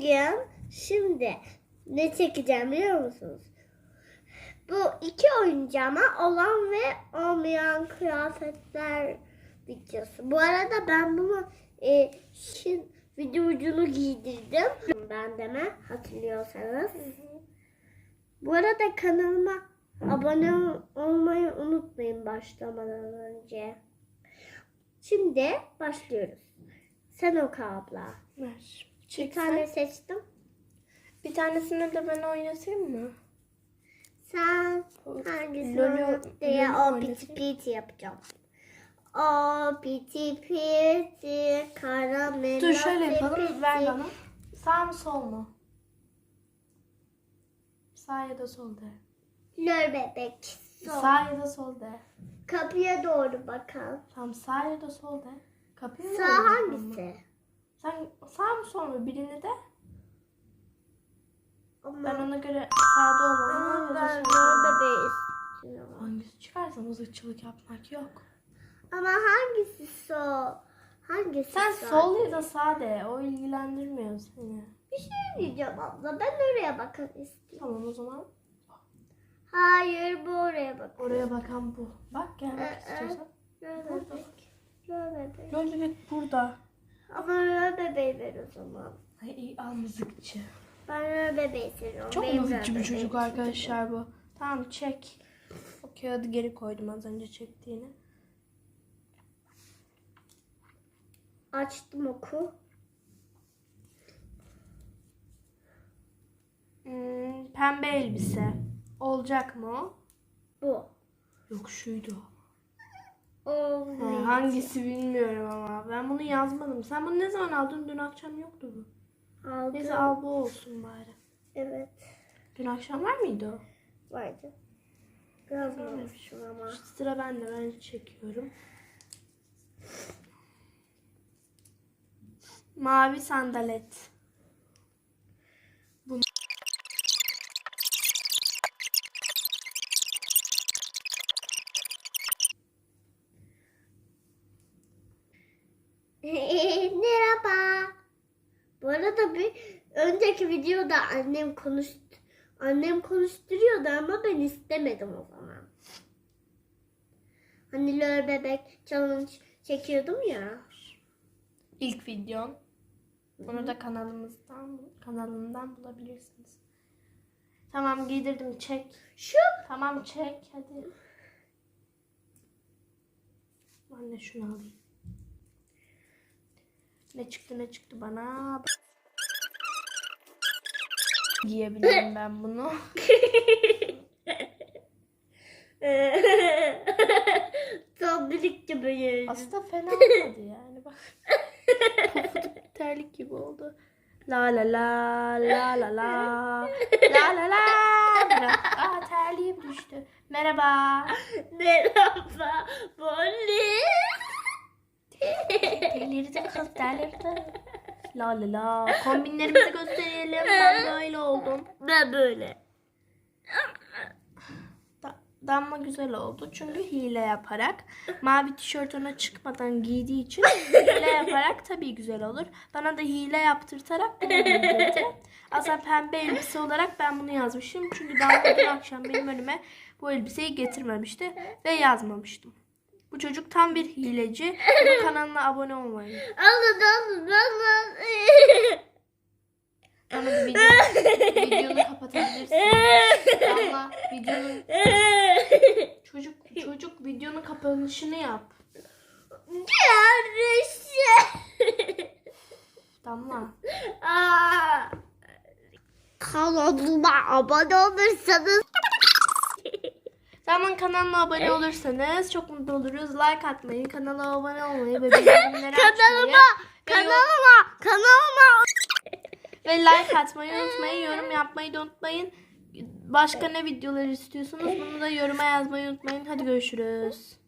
Bugün şimdi ne çekeceğim biliyor musunuz? Bu iki oyuncağıma olan ve olmayan kıyafetler videosu. Bu arada ben bunu e, şimdi video ucunu giydirdim. Ben deme hatırlıyorsanız. Bu arada kanalıma abone ol- olmayı unutmayın başlamadan önce. Şimdi başlıyoruz. Sen oku abla. Ver. Bir tane seçtim. Bir tanesini de ben oynatayım mı? Sen hangisini Lolo- oynat diye Lolo o piti piti yapacağım. O piti piti karamelo Dur şöyle yapalım. Ver bana. Sağ mı sol mu? Sağ ya da sol de. Lör bebek. Sol. Sağ ya da sol de. Kapıya doğru bakalım. Tamam sağ ya da sol de. Kapıyı mı Sağ oynayalım hangisi? mı? Sen sağ mı sol mu? Birini de. Ama Ben ona göre sağda olanı Ama ya da ben lör olanı. bebeği istiyorum. Hangisi çıkarsa mızıkçılık yapmak yok. Ama hangisi sol? Hangisi Sen sol ya da sağ de. O ilgilendirmiyor seni. Bir şey diyeceğim abla. Ben oraya bakmak istiyorum. Tamam o zaman Hayır bu oraya bak. oraya bakan bu. Bak gelmek Ee, istiyorsan. Lör Burada. bebek. Lör bebek. Bebek burada. Ama lör bebeği ver o zaman. Ay iyi al mızıkçı. Ben lör bebeği seviyorum. Çok Benim bir bebeğim çocuk arkadaşlar bu. Tamam çek. O kağıdı geri koydum az önce çektiğini. Açtım oku. Pembe elbise. Olacak mı o? Bu. Yok şuydu. O Ha, hangisi bilmiyorum ama. Ben bunu yazmadım. Sen bunu ne zaman aldın? Dün akşam yoktu bu. aldım. Neyse al bu olsun bari. Evet. Dün akşam var mıydı o? Vardı. Yazmamışım ama. Sıra bende. Ben çekiyorum. Mavi sandalet. Bunu... Merhaba. Bu arada bir önceki videoda annem konuş annem konuşturuyordu ama ben istemedim o zaman. Hani lör bebek challenge çekiyordum ya. İlk videon. Onu da kanalımızdan kanalından bulabilirsiniz. Tamam giydirdim çek. Şu Tamam çek hadi. Ben de şunu alayım. Ne çıktı ne çıktı bana. Giyebilirim ben bunu. Tablik gibi. Aslında fena olmadı yani bak. Terlik gibi oldu. La la la la la la la la la. Aa terliğim düştü. Merhaba. Merhaba. Delirdi kız delirdi. La la la. Kombinlerimizi gösterelim. Ben böyle oldum. Ben böyle. Da- Damla güzel oldu çünkü hile yaparak mavi tişört ona çıkmadan giydiği için hile yaparak tabii güzel olur. Bana da hile yaptırtarak bunu giydirdi. Aslında pembe elbise olarak ben bunu yazmışım. Çünkü Damla dün akşam benim önüme bu elbiseyi getirmemişti ve yazmamıştım. Bu çocuk tam bir hileci. Bu kanalına abone olmayın. Alın alın alın. Da video, videonu kapatabilirsin. Damla videonun çocuk çocuk videonun kapanışını yap. Aa. Kanalıma abone olursanız Tamam kanalına abone olursanız çok mutlu oluruz. Like atmayı, kanala abone olmayı ve bildirimleri açmayı kanalıma kanalıma kanalıma ve like atmayı unutmayın. Yorum yapmayı da unutmayın. Başka ne videolar istiyorsunuz bunu da yoruma yazmayı unutmayın. Hadi görüşürüz.